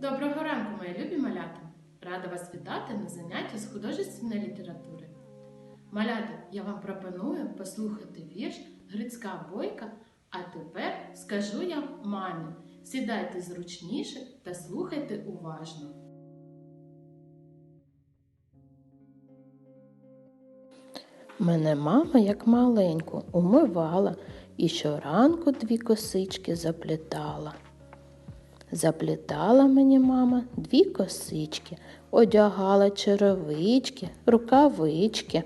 Доброго ранку, мої любі малята! Рада вас вітати на занятті з художественної літератури. Малята, я вам пропоную послухати вірш Грицька Бойка, а тепер скажу я мамі. Сідайте зручніше та слухайте уважно. Мене мама, як маленьку, умивала і щоранку дві косички заплітала. Заплітала мені мама дві косички, одягала черевички, рукавички.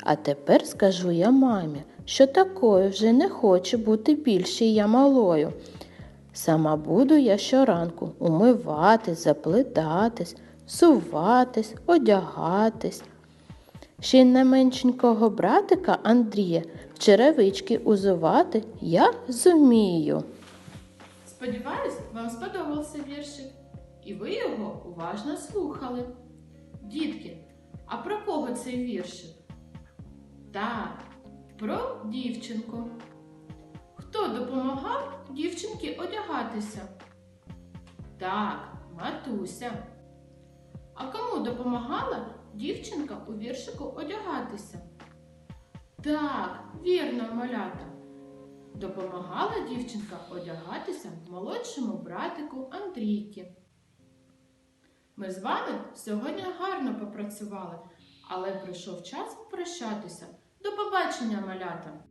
А тепер скажу я мамі, що такою вже не хочу бути більше я малою. Сама буду я щоранку умиватись, заплетатись, суватись, одягатись. Ще й на меншенького братика Андрія в черевички узувати я зумію. Сподіваюсь, вам сподобався віршик, і ви його уважно слухали. Дітки, а про кого цей віршик? Так, про дівчинку. Хто допомагав дівчинці одягатися? Так, матуся. А кому допомагала дівчинка у віршику одягатися? Так, вірно, малята. Допомагала дівчинка одягатися молодшому братику Андрійки. Ми з вами сьогодні гарно попрацювали, але прийшов час прощатися. До побачення, малята!